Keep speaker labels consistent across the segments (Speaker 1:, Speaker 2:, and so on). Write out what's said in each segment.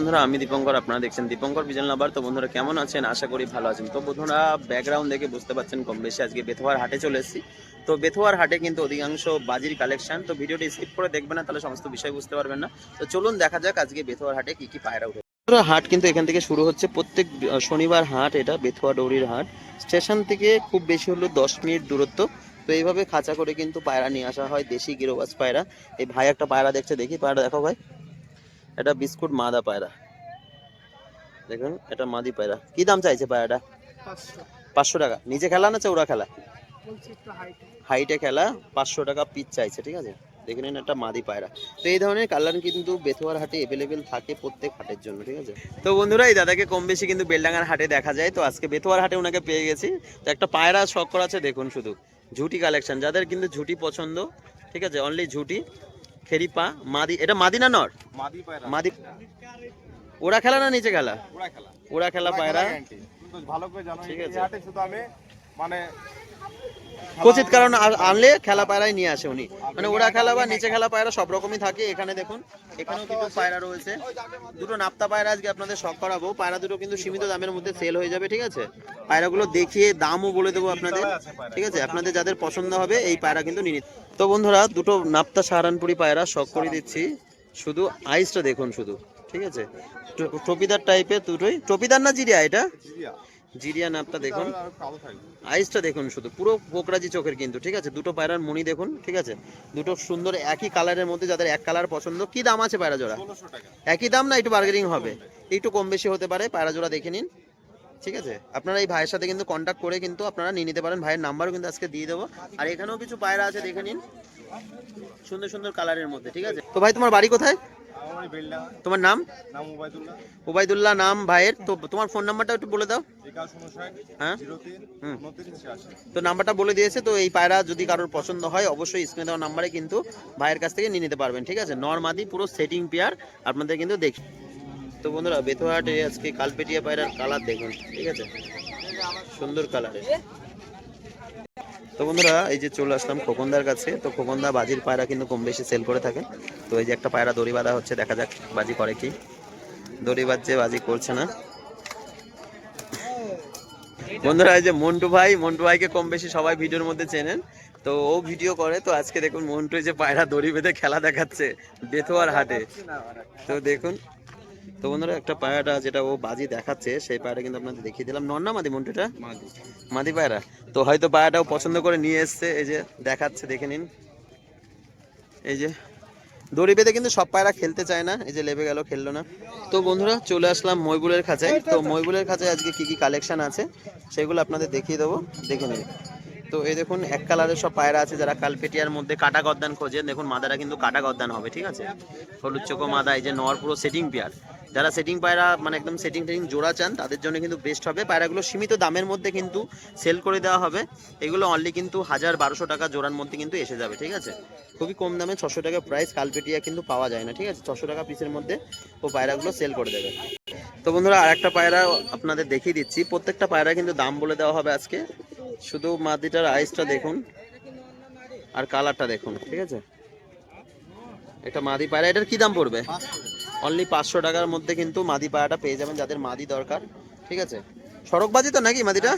Speaker 1: বন্ধুরা, আমি দীপঙ্কর, আপনারা দেখছেন দীপঙ্কর বিজন লাভার তো বন্ধুরা, কেমন আছেন? আশা করি ভালো আছেন। তো বন্ধুরা ব্যাকগ্রাউন্ড দেখে বুঝতে পারছেন কম বেশি। আজকে বেথুয়ার হাটে চলে এসেছি। তো বেথুয়ার হাটে কিন্তু অধিকাংশ বাজির কালেকশন তো ভিডিওটি স্কিপ করে দেখবেন না, তাহলে সমস্ত বিষয় বুঝতে পারবেন না। তো চলুন দেখা যাক আজকে বেথুয়ার হাটে কি কি পায়রা উঠে। হাট কিন্তু এখান থেকে শুরু হচ্ছে প্রত্যেক শনিবার হাট এটা, বেথুয়া ডৌরির হাট। স্টেশন থেকে খুব বেশি হলো দশ মিনিট দূরত্ব। তো এইভাবে খাঁচা করে কিন্তু পায়রা নিয়ে আসা হয়, দেশি গিরোবাজ পায়রা। এই ভাই একটা পায়রা দেখছে, দেখি পায়রা দেখো ভাই। এটা বিস্কুট মাদা পায়রা। দেখুন এটা মাদি পায়রা। কি দাম চাইছে পায়রাটা? পাঁচশো। টাকা। নিজে খেলা না ওরা খেলা? হাইটে খেলা পাঁচশো টাকা পিচ চাইছে ঠিক আছে? দেখে নিন একটা মাদি পায়রা। তো এই ধরনের কালার কিন্তু বেথুয়ার হাটে অ্যাভেলেবেল থাকে প্রত্যেক হাটের জন্য ঠিক আছে? তো বন্ধুরা এই দাদাকে কম বেশি কিন্তু বেলডাঙ্গার হাটে দেখা যায়। তো আজকে বেথুয়ার হাটে ওনাকে পেয়ে গেছি। তো একটা পায়রা শখ করা আছে দেখুন শুধু। ঝুটি কালেকশন যাদের কিন্তু ঝুটি পছন্দ ঠিক আছে? অনলি ঝুটি। খেরিপা মাদি এটা মাদি না নর?
Speaker 2: মাদি পায়রা।
Speaker 1: মাদি ওরা খেলা না নিচে খেলা?
Speaker 2: ওরা খেলা।
Speaker 1: ওরা খেলা পায়রা।
Speaker 2: ভালো করে জানো
Speaker 1: ঠিক আছে।
Speaker 2: শুধু আমি মানে
Speaker 1: কোচিত কারণ আনলে খেলা পায়রাই নিয়ে আসে উনি। মানে ওরা খেলা বা নিচে খেলা পায়রা সব রকমই থাকে। এখানে দেখুন, এখানেও কিন্তু পায়রা রয়েছে। দুটো নাপ্তা পায়রা আজকে আপনাদের শখ করাবো। পায়রা দুটো কিন্তু সীমিত দামের মধ্যে সেল হয়ে যাবে, ঠিক আছে? পায়রাগুলো দেখিয়ে দামও বলে দেবো আপনাদের, ঠিক আছে? আপনাদের যাদের পছন্দ হবে, এই পায়রা কিন্তু নিয়ে তো বন্ধুরা, দুটো নাপ্তা সাহারানপুরি পায়রা শখ করে দিচ্ছি। শুধু আইসটা দেখুন শুধু, ঠিক আছে? টপিদার টাইপের দুটোই। টপিদার না জিরিয়া এটা?
Speaker 2: জিরিয়া।
Speaker 1: নাপটা দেখুন। আইসটা দেখুন শুধু পুরো পোকরাজি চোখের কিন্তু ঠিক আছে? দুটো পায়রার মুনি দেখুন ঠিক আছে? দুটো সুন্দর একই কালারের মধ্যে যাদের এক কালার পছন্দ কি দাম আছে পায়রা জোড়া একই দাম না একটু বার্গেনিং হবে? একটু কম বেশি হতে পারে পায়রা জোড়া দেখে নিন ঠিক আছে? আপনারা এই ভাইয়ের সাথে কিন্তু কন্ট্যাক্ট করে কিন্তু আপনারা নিয়ে নিতে পারেন। ভাইয়ের নাম্বারও কিন্তু আজকে দিয়ে দেবো। আর এখানেও কিছু পায়রা আছে দেখে নিন। সুন্দর সুন্দর কালারের মধ্যে ঠিক আছে? তো ভাই তোমার বাড়ি কোথায়? তোমার নাম?
Speaker 2: নাম ওবায়দুল্লাহ।
Speaker 1: নাম ভাইয়ের। তো তোমার ফোন নাম্বারটা একটু বলে দাও। হ্যাঁ? তো নাম্বারটা বলে দিয়েছে তো এই পায়রা যদি কারোর পছন্দ হয় অবশ্যই স্ক্রিনে দেওয়া নাম্বারে কিন্তু ভাইয়ের কাছ থেকে নিয়ে নিতে পারবেন ঠিক আছে? নর্মাদি পুরো সেটিং পেয়ার আপনাদের কিন্তু দেখি। তো বন্ধুরা বেথুয়াহাটে আজকে কালপেটিয়া পায়রার কালার দেখুন ঠিক আছে? সুন্দর কালারের তো বন্ধুরা, এই যে চলে আসলাম খোকনদার কাছে। তো খোকনদা বাজির পায়রা কিন্তু কম বেশি সেল করে থাকে। তো এই যে একটা পায়রা দড়ি বাঁধা হচ্ছে, দেখা যাক বাজি করে কি। দড়ি বাজছে বাজি করছে না। বন্ধুরা, এই যে মন্টু ভাই, মন্টু ভাইকে কম বেশি সবাই ভিডিওর মধ্যে চেনেন। তো ও ভিডিও করে, তো আজকে দেখুন মন্টু যে পায়রা দড়ি বেঁধে খেলা দেখাচ্ছে, বেথুয়ার হাটে। তো দেখুন তো বন্ধুরা একটা পায়রাটা যেটা ও বাজি দেখাচ্ছে সেই পায়রা কিন্তু আপনাদের দেখিয়ে দিলাম। নর না মাদি মন্টুটা মাদি। পায়রা। তো হয়তো পায়রাটাও পছন্দ করে নিয়ে এসছে এই যে দেখাচ্ছে দেখে নিন। এই যে দড়ি বেঁধে কিন্তু সব পায়রা খেলতে চায় না এই যে লেবে গেল খেললো না। তো বন্ধুরা চলে আসলাম মইবুলের খাঁচায়। তো মইবুলের খাঁচায় আজকে কি কি কালেকশন আছে সেগুলো আপনাদের দেখিয়ে দেবো দেখে নিন। তো এই দেখুন এক কালারের সব পায়রা আছে যারা কালপেটিয়ার মধ্যে কাটা গদ্দান খোঁজেন। দেখুন মাদারা কিন্তু কাটা গদ্দান হবে ঠিক আছে? হলুদ চোখো মাদা এই যে নর পুরো সেটিং পেয়ার যারা সেটিং পায়রা মানে একদম সেটিং টেটিং জোড়া চান, তাদের জন্য কিন্তু বেস্ট হবে। পায়রাগুলো সীমিত দামের মধ্যে কিন্তু সেল করে দেওয়া হবে। এগুলো অনলি কিন্তু হাজার বারোশো টাকা জোড়ার মধ্যে কিন্তু এসে যাবে, ঠিক আছে? খুবই কম দামে ছশো টাকা প্রাইস কালপেটিয়া কিন্তু পাওয়া যায় না, ঠিক আছে? ছশো টাকা পিসের মধ্যে ও পায়রাগুলো সেল করে দেবে। তো বন্ধুরা আর একটা পায়রা আপনাদের দেখিয়ে দিচ্ছি। প্রত্যেকটা পায়রা কিন্তু দাম বলে দেওয়া হবে আজকে। শুধু মাদিটার আইসটা দেখুন আর কালারটা দেখুন, ঠিক আছে? এটা মাদি পায়রা, এটার কি দাম পড়বে? অনলি পাঁচশো টাকার মধ্যে কিন্তু মাদি পায়রাটা পেয়ে যাবেন যাদের মাদি দরকার, ঠিক আছে? সড়ক বাজি তো নাকি মাদিটা?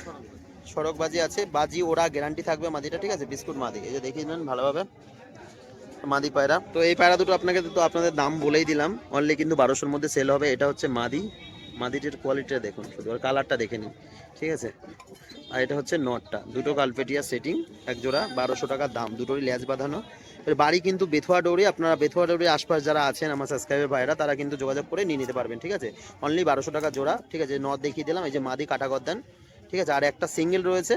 Speaker 1: সড়ক বাজি আছে, বাজি ওরা গ্যারান্টি থাকবে মাদিটা, ঠিক আছে? বিস্কুট মাদি, এই যে দেখিয়ে নেন ভালোভাবে মাদি পায়রা। তো এই পায়রা দুটো আপনাকে তো আপনাদের দাম বলেই দিলাম অনলি কিন্তু বারোশোর মধ্যে সেল হবে, এটা হচ্ছে মাদি। মাদিটির কোয়ালিটিটা দেখুন, শুধু আর কালারটা দেখে নিন, ঠিক আছে? আর এটা হচ্ছে নটটা দুটো কালপেটিয়া সেটিং এক জোড়া বারোশো টাকার দাম, দুটোরই ল্যাজ বাঁধানো। বাড়ি কিন্তু বেথুয়া ডৌরি। আপনারা বেথুয়া ডৌরির আশপাশ যারা আছেন, আমার সাবস্ক্রাইবার ভাইরা তারা কিন্তু যোগাযোগ করে নিয়ে নিতে পারবেন, ঠিক আছে? অনলি বারোশো টাকা জোড়া, ঠিক আছে? নদ দেখিয়ে দিলাম, এই যে মাদি কাটা গদ্দান ঠিক আছে? আর একটা সিঙ্গেল রয়েছে।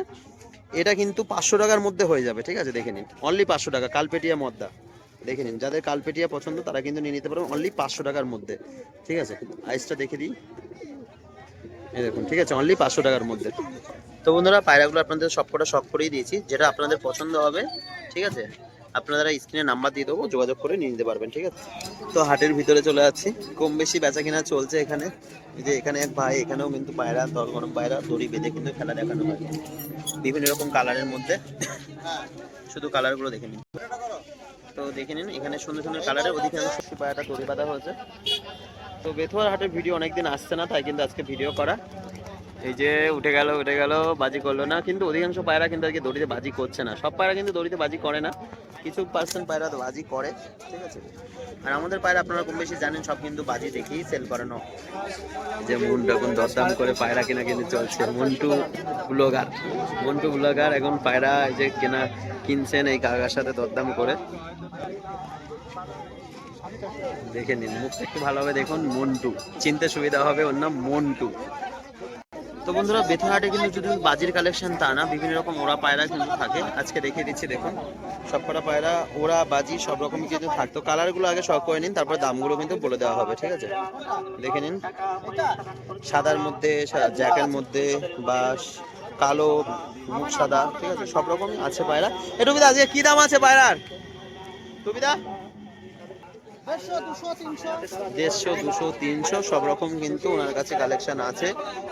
Speaker 1: এটা কিন্তু পাঁচশো টাকার মধ্যে হয়ে যাবে, ঠিক আছে? দেখে নিন। অনলি পাঁচশো টাকা, কালপেটিয়া মদ্দা। দেখে নিন, যাদের কালপেটিয়া পছন্দ, তারা কিন্তু নিয়ে নিতে পারবেন অনলি পাঁচশো টাকার মধ্যে, ঠিক আছে? আইসটা দেখে দিই। এই দেখুন, ঠিক আছে? অনলি পাঁচশো টাকার মধ্যে। তো বন্ধুরা, পায়রাগুলো আপনাদের সবকটা শখ করেই দিয়েছি। যেটা আপনাদের পছন্দ হবে, ঠিক আছে? আপনারা স্ক্রিনে নাম্বার দিয়ে দেবো, যোগাযোগ করে নিয়ে নিতে পারবেন, ঠিক আছে? তো হাটের ভিতরে চলে যাচ্ছি। কম বেশি বেচা কিনা চলছে এখানে। যে এখানে এক ভাই, এখানেও কিন্তু পায়রা দর গরম পায়রা, দড়ি বেঁধে কিন্তু খেলা দেখানো হয়। বিভিন্ন রকম কালারের মধ্যে। শুধু কালারগুলো দেখে নিন। তো দেখে নিন, এখানে সুন্দর সুন্দর কালারের অধিকাংশ পায়রাটা দড়ি বাঁধা হয়েছে। তো বেথুয়ার হাটের ভিডিও অনেকদিন আসছে না, তাই কিন্তু আজকে ভিডিও করা। এই যে উঠে গেল উঠে গেল, বাজি করল না। কিন্তু অধিকাংশ পায়রা কিন্তু আজকে দড়িতে বাজি করছে না। সব পায়রা কিন্তু দড়িতে বাজি করে না। কিছু পার্সেন্ট পায়রা তো বাজি করে, ঠিক আছে? আর আমাদের পায়রা আপনারা কম বেশি জানেন, সব কিন্তু বাজি দেখেই সেল করে করানো। যে মন্টু এখন দরদাম করে পায়রা কেনা কিন্তু চলছে। মন্টু ব্লগার। মন্টু ব্লগার এখন পায়রা এই যে কেনা, কিনছেন এই কাকার সাথে দরদাম করে। দেখে নিন, মুখটা একটু ভালোভাবে দেখুন, মন্টু। চিনতে সুবিধা হবে, ওর নাম মন্টু। তো বন্ধুরা বেথুরহাটে কিন্তু শুধু বাজির কালেকশন তা না, বিভিন্ন রকম ওরা পায়রা কিন্তু থাকে। আজকে দেখিয়ে দিচ্ছি, দেখুন। সবকটা পায়রা ওরা বাজি, সব রকমই কিন্তু থাকতো কালারগুলো আগে শখ করে নিন, তারপর দামগুলো কিন্তু বলে দেওয়া হবে, ঠিক আছে? দেখে নিন। সাদার মধ্যে জ্যাকের মধ্যে, বা কালো মুখ সাদা, ঠিক আছে? সব রকমই আছে পায়রা। এ আজকে কি দাম আছে পায়রার? রবিদা দেড়শো, দুশো, তিনশো, সব রকম কিন্তু ওনার কাছে কালেকশন আছে।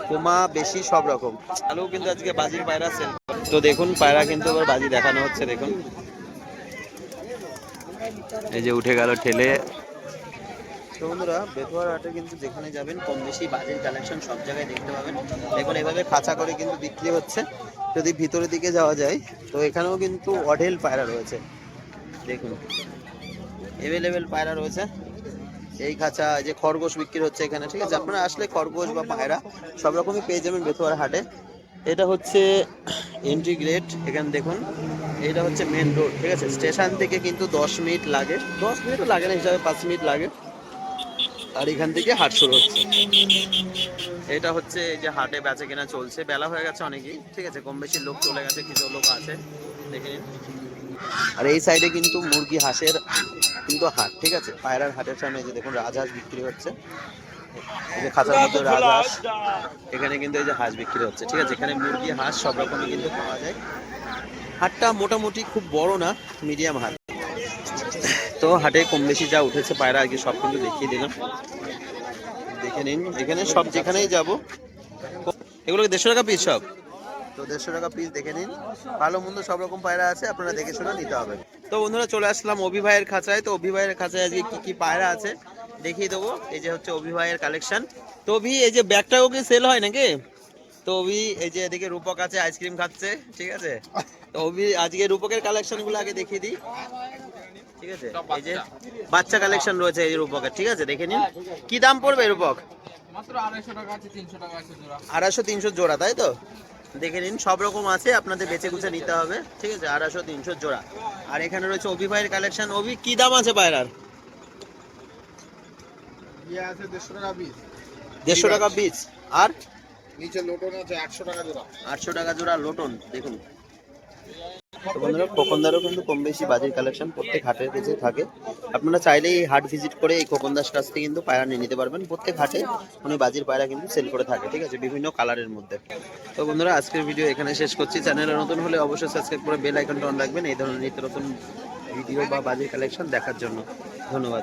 Speaker 1: কোমা বেশি, সব রকম। আলু কিন্তু আজকে বাজির পায়রা সেল তো দেখুন, পায়রা কিন্তু এবার বাজি দেখানো হচ্ছে, দেখুন। এই যে উঠে গেল ঠেলে। বন্ধুরা বেথুয়ার হাটে কিন্তু যেখানে যাবেন, কম বেশি বাজির কালেকশন সব জায়গায় দেখতে পাবেন। দেখুন, এভাবে খাঁচা করে কিন্তু বিক্রি হচ্ছে। যদি ভিতরের দিকে যাওয়া যায়, তো এখানেও কিন্তু অঢেল পায়রা রয়েছে। দেখুন। এভেলেবেল পায়রা রয়েছে। এই খাঁচা যে খরগোশ বিক্রি হচ্ছে এখানে, ঠিক আছে? আপনারা আসলে খরগোশ বা পায়রা সব রকমই পেয়ে যাবেন বেথুয়ার হাটে। এটা হচ্ছে এন্ট্রি গেট এখানে দেখুন। এটা হচ্ছে মেন রোড ঠিক আছে? স্টেশন থেকে কিন্তু দশ মিনিট লাগে। দশ মিনিটও লাগে না, হিসাবে পাঁচ মিনিট লাগে। আর এখান থেকে হাট শুরু হচ্ছে। এটা হচ্ছে এই যে হাটে বেচা কেনা চলছে। বেলা হয়ে গেছে অনেকেই, ঠিক আছে? কম বেশি লোক চলে গেছে, কিছু লোক আছে। দেখে নিন। আর এই সাইডে কিন্তু মুরগি, হাঁসের কিন্তু হাট ঠিক আছে? পায়রার হাটের সামনে যে দেখুন রাজহাঁস বিক্রি হচ্ছে। এই যে খাঁচার মধ্যে রাজহাঁস এখানে কিন্তু এই যে হাঁস বিক্রি হচ্ছে ঠিক আছে? এখানে মুরগি হাঁস সব রকমই কিন্তু পাওয়া যায়। হাটটা মোটামুটি খুব বড় না মিডিয়াম হাট। তো হাটে কম বেশি যা উঠেছে পায়রা আগে সব কিন্তু দেখিয়ে দিলাম। দেখে নিন এখানে সব যেখানেই যাব। এগুলো দেড়শো টাকা পিস সব? তো দেড়শো টাকা পিস দেখে নিন। ভালো মন্দ সব রকম পায়রা আছে আপনারা দেখে শুনে নিতে হবে। তো বন্ধুরা চলে আসলাম অভি ভাইয়ের খাঁচায়। তো অভি ভাইয়ের খাঁচায় আজকে কি কি পায়রা আছে দেখিয়ে দেবো। এই যে হচ্ছে অভি ভাইয়ের কালেকশন তো অভি এই যে ব্যাগটাও কি সেল হয় নাকি? তো অভি এই যে এদিকে রূপক আছে আইসক্রিম খাচ্ছে ঠিক আছে? তো অভি আজকে রূপকের কালেকশনগুলো আগে দেখিয়ে দিই। ঠিক আছে? এই যে বাচ্চা কালেকশন রয়েছে এই রূপকের ঠিক আছে? দেখে নিন। কি দাম পড়বে রূপক?
Speaker 3: মাত্র আড়াইশো টাকা আছে তিনশো টাকা আছে জোড়া।
Speaker 1: আড়াইশো তিনশো জোড়া তাই তো? দেখে নিন সব রকম আছে আপনাদের বেছে গুছে নিতে হবে। ঠিক আছে আড়াইশো তিনশো জোড়া। আর এখানে রয়েছে অভি ভাইয়ের কালেকশন অভি কি দাম আছে পায়রার?
Speaker 2: ইয়ে আছে দেড়শো টাকা পিস
Speaker 1: পিস আর?
Speaker 2: নিচে লোটন আছে একশো টাকা জোড়া।
Speaker 1: আটশো টাকা জোড়া লোটন দেখুন। তো বন্ধুরা খোকনদারও কিন্তু কম বেশি বাজির কালেকশন প্রত্যেক হাটের কাছে থাকে। আপনারা চাইলেই এই হাট ভিজিট করে এই খোকনদাস কাছ থেকে কিন্তু পায়রা নিয়ে নিতে পারবেন। প্রত্যেক হাটে উনি বাজির পায়রা কিন্তু সেল করে থাকে, ঠিক আছে? বিভিন্ন কালারের মধ্যে। তো বন্ধুরা, আজকের ভিডিও এখানে শেষ করছি। চ্যানেলে নতুন হলে অবশ্যই সাবস্ক্রাইব করে বেল আইকনটা অন রাখবেন। এই ধরনের নিত্য নতুন ভিডিও বা বাজির কালেকশন দেখার জন্য। ধন্যবাদ।